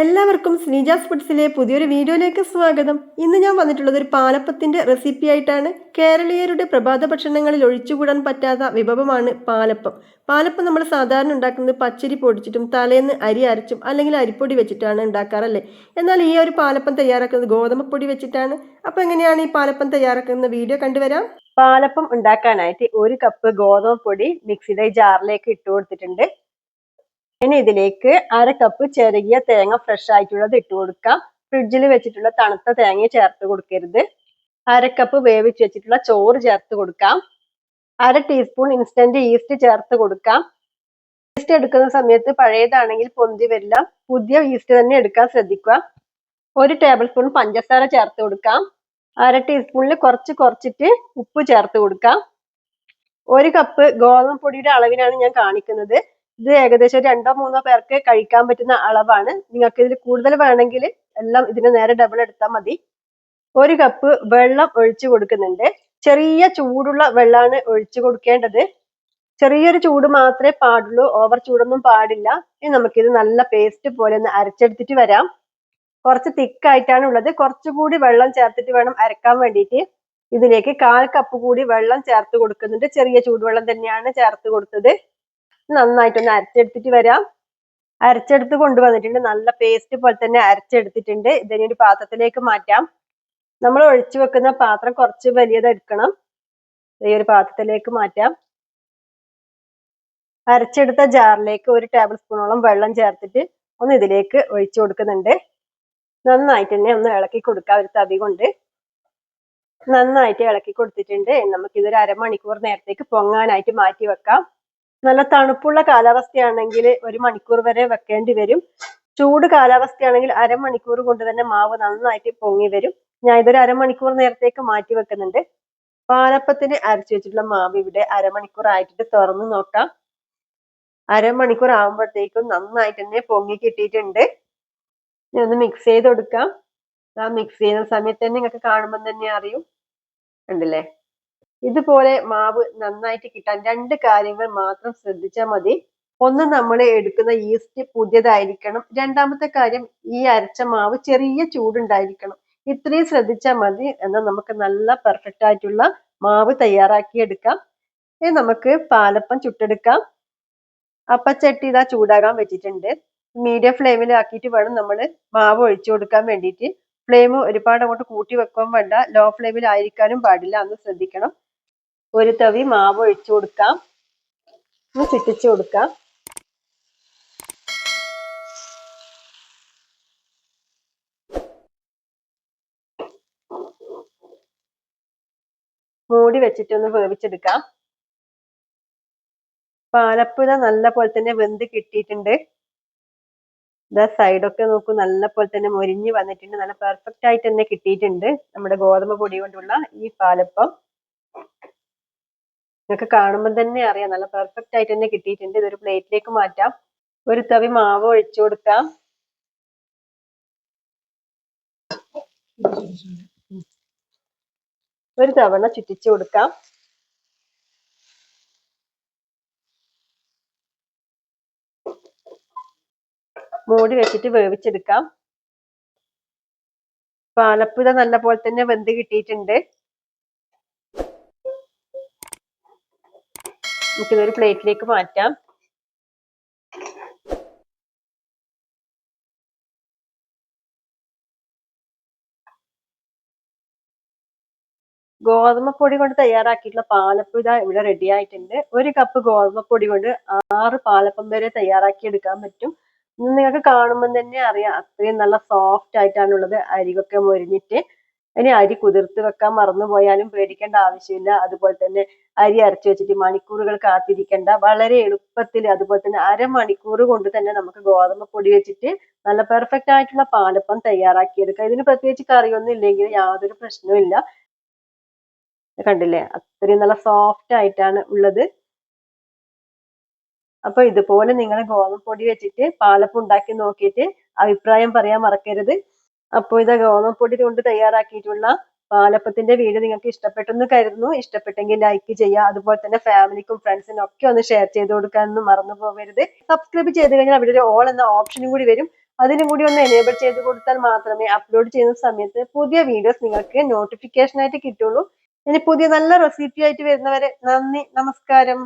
എല്ലാവർക്കും സ്നീജാസ് ഫുഡ്സിലെ പുതിയൊരു വീഡിയോയിലേക്ക് സ്വാഗതം. ഇന്ന് ഞാൻ വന്നിട്ടുള്ളത് ഒരു പാലപ്പത്തിന്റെ റെസിപ്പി ആയിട്ടാണ്. കേരളീയരുടെ പ്രഭാത ഭക്ഷണങ്ങളിൽ ഒഴിച്ചുകൂടാൻ പറ്റാത്ത വിഭവമാണ് പാലപ്പം. പാലപ്പം നമ്മൾ സാധാരണ ഉണ്ടാക്കുന്നത് പച്ചരി പൊടിച്ചിട്ടും തലേന്ന് അരി അരച്ചും അല്ലെങ്കിൽ അരിപ്പൊടി വെച്ചിട്ടാണ് ഉണ്ടാക്കാറല്ലേ? എന്നാൽ ഈ ഒരു പാലപ്പം തയ്യാറാക്കുന്നത് ഗോതമ്പ് പൊടി വെച്ചിട്ടാണ്. അപ്പോൾ എങ്ങനെയാണ് ഈ പാലപ്പം തയ്യാറാക്കുന്ന വീഡിയോ കണ്ടുവരാം. പാലപ്പം ഉണ്ടാക്കാനായിട്ട് ഒരു കപ്പ് ഗോതമ്പ് പൊടി മിക്സിയുടെ ജാറിലേക്ക് ഇട്ട് കൊടുത്തിട്ടുണ്ട്. ഇനി ഇതിലേക്ക് അര കപ്പ് ചെറിയ തേങ്ങ ഫ്രഷ് ആയിട്ടുള്ളത് ഇട്ട് കൊടുക്കാം. ഫ്രിഡ്ജിൽ വെച്ചിട്ടുള്ള തണുത്ത തേങ്ങ ചേർത്ത് കൊടുക്കരുത്. അര കപ്പ് വേവിച്ച് വെച്ചിട്ടുള്ള ചോറ് ചേർത്ത് കൊടുക്കാം. അര ടീസ്പൂൺ ഇൻസ്റ്റന്റ് ഈസ്റ്റ് ചേർത്ത് കൊടുക്കാം. ഈസ്റ്റ് എടുക്കുന്ന സമയത്ത് പഴയതാണെങ്കിൽ പൊന്തി വരില്ല. പുതിയ ഈസ്റ്റ് തന്നെ എടുക്കാൻ ശ്രദ്ധിക്കുക. ഒരു ടേബിൾ സ്പൂൺ പഞ്ചസാര ചേർത്ത് കൊടുക്കാം. അര ടീസ്പൂണിൽ കുറച്ച് കുറച്ചിട്ട് ഉപ്പ് ചേർത്ത് കൊടുക്കാം. ഒരു കപ്പ് ഗോതമ്പ് പൊടിയുടെ അളവിനാണ് ഞാൻ കാണിക്കുന്നത്. ഇത് ഏകദേശം രണ്ടോ മൂന്നോ പേർക്ക് കഴിക്കാൻ പറ്റുന്ന അളവാണ്. നിങ്ങൾക്ക് ഇതിൽ കൂടുതൽ വേണമെങ്കിൽ എല്ലാം ഇതിന് നേരെ ഡബിൾ എടുത്താൽ മതി. ഒരു കപ്പ് വെള്ളം ഒഴിച്ചു കൊടുക്കുന്നുണ്ട്. ചെറിയ ചൂടുള്ള വെള്ളമാണ് ഒഴിച്ചു കൊടുക്കേണ്ടത്. ചെറിയൊരു ചൂട് മാത്രമേ പാടുള്ളൂ. ഓവർ ചൂടൊന്നും പാടില്ല. ഇനി നമുക്കിത് നല്ല പേസ്റ്റ് പോലെ ഒന്ന് അരച്ചെടുത്തിട്ട് വരാം. കുറച്ച് തിക്കായിട്ടാണ് ഉള്ളത്. കുറച്ചുകൂടി വെള്ളം ചേർത്തിട്ട് വേണം അരക്കാൻ വേണ്ടിയിട്ട്. ഇതിലേക്ക് കാൽ കപ്പ് കൂടി വെള്ളം ചേർത്ത് കൊടുക്കുന്നുണ്ട്. ചെറിയ ചൂടുവെള്ളം തന്നെയാണ് ചേർത്ത് കൊടുത്തത്. നന്നായിട്ടൊന്ന് അരച്ചെടുത്തിട്ട് വരാം. അരച്ചെടുത്ത് കൊണ്ടുവന്നിട്ടുണ്ട്. നല്ല പേസ്റ്റ് പോലെ തന്നെ അരച്ചെടുത്തിട്ടുണ്ട്. ഇതിനെ ഒരു പാത്രത്തിലേക്ക് മാറ്റാം. നമ്മൾ ഒഴിച്ചു വെക്കുന്ന പാത്രം കുറച്ച് വലിയത് എടുക്കണം. ഈ ഒരു പാത്രത്തിലേക്ക് മാറ്റാം. അരച്ചെടുത്ത ജാറിലേക്ക് ഒരു ടേബിൾ സ്പൂണോളം വെള്ളം ചേർത്തിട്ട് ഒന്ന് ഇതിലേക്ക് ഒഴിച്ചു കൊടുക്കുന്നുണ്ട്. നന്നായിട്ട് തന്നെ ഒന്ന് ഇളക്കി കൊടുക്കാം. ഒരു തവി കൊണ്ട്. നന്നായിട്ട് ഇളക്കി കൊടുത്തിട്ടുണ്ട്. നമുക്കിതൊരു അരമണിക്കൂർ നേരത്തേക്ക് പൊങ്ങാനായിട്ട് മാറ്റി വെക്കാം. നല്ല തണുപ്പുള്ള കാലാവസ്ഥയാണെങ്കിൽ ഒരു മണിക്കൂർ വരെ വെക്കേണ്ടി വരും. ചൂട് കാലാവസ്ഥയാണെങ്കിൽ അരമണിക്കൂർ കൊണ്ട് തന്നെ മാവ് നന്നായിട്ട് പൊങ്ങി വരും. ഞാൻ ഇതൊരു അരമണിക്കൂർ നേരത്തേക്ക് മാറ്റി വെക്കുന്നുണ്ട്. പാലപ്പത്തിന് അരച്ചു വെച്ചിട്ടുള്ള മാവ് ഇവിടെ അരമണിക്കൂർ ആയിട്ട് തുറന്നു നോക്കാം. അരമണിക്കൂർ ആകുമ്പോഴത്തേക്കും നന്നായിട്ട് തന്നെ പൊങ്ങി കിട്ടിയിട്ടുണ്ട്. ഇനി ഒന്ന് മിക്സ് ചെയ്ത് കൊടുക്കാം. ആ മിക്സ് ചെയ്യുന്ന സമയത്ത് തന്നെ നിങ്ങൾക്ക് കാണുമ്പോൾ തന്നെ അറിയും. ഉണ്ടല്ലേ ഇതുപോലെ മാവ് നന്നായിട്ട് കിട്ടാൻ രണ്ട് കാര്യങ്ങൾ മാത്രം ശ്രദ്ധിച്ചാൽ മതി. ഒന്ന് നമ്മൾ എടുക്കുന്ന ഈസ്റ്റ് പുതിയതായിരിക്കണം. രണ്ടാമത്തെ കാര്യം ഈ അരച്ച മാവ് ചെറിയ ചൂടുണ്ടായിരിക്കണം. ഇത്രയും ശ്രദ്ധിച്ചാൽ മതി എന്നാൽ നമുക്ക് നല്ല പെർഫെക്റ്റ് ആയിട്ടുള്ള മാവ് തയ്യാറാക്കി എടുക്കാം ഇനി നമുക്ക് പാലപ്പം ചുട്ടെടുക്കാം. അപ്പച്ചട്ടി ഇതാ ചൂടാകാൻ വെച്ചിട്ടുണ്ട്. മീഡിയം ഫ്ലെയിമിൽ ആക്കിയിട്ട് വേണം നമ്മൾ മാവ് ഒഴിച്ചു കൊടുക്കാൻ വേണ്ടിയിട്ട്. ഫ്ലെയിം ഒരുപാട് അങ്ങോട്ട് കൂട്ടി വെക്കാൻ വേണ്ട. ലോ ഫ്ലെയിമിൽ ആയിരിക്കാനും പാടില്ല. അന്ന് ശ്രദ്ധിക്കണം. ഒരു തവി മാവ് ഒഴിച്ചു കൊടുക്കാം. ഒന്ന് ചുറ്റിച്ചു കൊടുക്കാം. മൂടി വെച്ചിട്ടൊന്ന് വേവിച്ചെടുക്കാം. പാലപ്പുഴ നല്ല പോലെ തന്നെ വെന്ത് കിട്ടിയിട്ടുണ്ട്. ഇതാ സൈഡൊക്കെ നോക്കൂ നല്ല പോലെ തന്നെ മൊരിഞ്ഞ് വന്നിട്ടുണ്ട്. നല്ല പെർഫെക്റ്റ് ആയിട്ട് തന്നെ കിട്ടിയിട്ടുണ്ട് നമ്മുടെ ഗോതമ്പ് പൊടി കൊണ്ടുള്ള ഈ പാലപ്പം. നിങ്ങൾക്ക് കാണുമ്പോൾ തന്നെ അറിയാം. നല്ല പെർഫെക്റ്റ് ആയിട്ട് തന്നെ കിട്ടിയിട്ടുണ്ട്. ഇതൊരു പ്ലേറ്റിലേക്ക് മാറ്റാം. ഒരു തവി മാവ് ഒഴിച്ചു കൊടുക്കാം. ഒരു തവണ ചുറ്റിച്ചു കൊടുക്കാം. മൂടി വെച്ചിട്ട് വേവിച്ചെടുക്കാം. പാലപ്പുഴ നല്ല പോലെ തന്നെ വെന്ത് കിട്ടിയിട്ടുണ്ട്. നമുക്കിതൊരു പ്ലേറ്റിലേക്ക് മാറ്റാം. ഗോതമ്പ് പൊടി കൊണ്ട് തയ്യാറാക്കിയിട്ടുള്ള പാലപ്പം ഇതാ ഇവിടെ റെഡി ആയിട്ടുണ്ട്. ഒരു കപ്പ് ഗോതമ്പ് പൊടി കൊണ്ട് ആറ് പാലപ്പം വരെ തയ്യാറാക്കി എടുക്കാൻ പറ്റും. നിങ്ങൾക്ക് കാണുമ്പോൾ തന്നെ അറിയാം അത്രയും നല്ല സോഫ്റ്റ് ആയിട്ടാണുള്ളത് അരികൊക്കെ മൊരിഞ്ഞിട്ട്. ഇനി അരി കുതിർത്ത് വെക്കാൻ മറന്നു പോയാലും പേടിക്കേണ്ട ആവശ്യമില്ല. അതുപോലെ തന്നെ അരി അരച്ചു വെച്ചിട്ട് മണിക്കൂറുകൾ കാത്തിരിക്കേണ്ട. വളരെ എളുപ്പത്തിൽ അതുപോലെ തന്നെ അരമണിക്കൂർ കൊണ്ട് തന്നെ നമുക്ക് ഗോതമ്പ് പൊടി വെച്ചിട്ട് നല്ല പെർഫെക്റ്റ് ആയിട്ടുള്ള പാലപ്പം തയ്യാറാക്കിയെടുക്കാം. ഇതിന് പ്രത്യേകിച്ച് കറിയൊന്നും ഇല്ലെങ്കിൽ യാതൊരു പ്രശ്നവും കണ്ടില്ലേ? അത്രയും നല്ല സോഫ്റ്റ് ആയിട്ടാണ് ഉള്ളത്. അപ്പൊ ഇതുപോലെ നിങ്ങൾ ഗോതമ്പ് പൊടി വെച്ചിട്ട് പാലപ്പം ഉണ്ടാക്കി നോക്കിയിട്ട് അഭിപ്രായം പറയാൻ മറക്കരുത്. അപ്പോൾ ഇത് ഗോതമ്പൊടി കൊണ്ട് തയ്യാറാക്കിയിട്ടുള്ള പാലപ്പത്തിന്റെ വീഡിയോ നിങ്ങൾക്ക് ഇഷ്ടപ്പെട്ടെന്ന് കരുതുന്നു. ഇഷ്ടപ്പെട്ടെങ്കിൽ ലൈക്ക് ചെയ്യുക. അതുപോലെ തന്നെ ഫാമിലിക്കും ഫ്രണ്ട്സിനും ഒക്കെ ഒന്ന് ഷെയർ ചെയ്ത് കൊടുക്കാനൊന്നും മറന്നു പോകരുത്. സബ്സ്ക്രൈബ് ചെയ്ത് കഴിഞ്ഞാൽ അവിടെ ഒരു ഓൾ എന്ന ഓപ്ഷനും കൂടി വരും. അതിനും കൂടി ഒന്ന് എനേബിൾ ചെയ്ത് കൊടുത്താൽ മാത്രമേ അപ്ലോഡ് ചെയ്യുന്ന സമയത്ത് പുതിയ വീഡിയോസ് നിങ്ങൾക്ക് നോട്ടിഫിക്കേഷൻ ആയിട്ട് കിട്ടുള്ളൂ ഇനി പുതിയ നല്ല റെസിപ്പി ആയിട്ട് വരുന്നവരെ നന്ദി. നമസ്കാരം.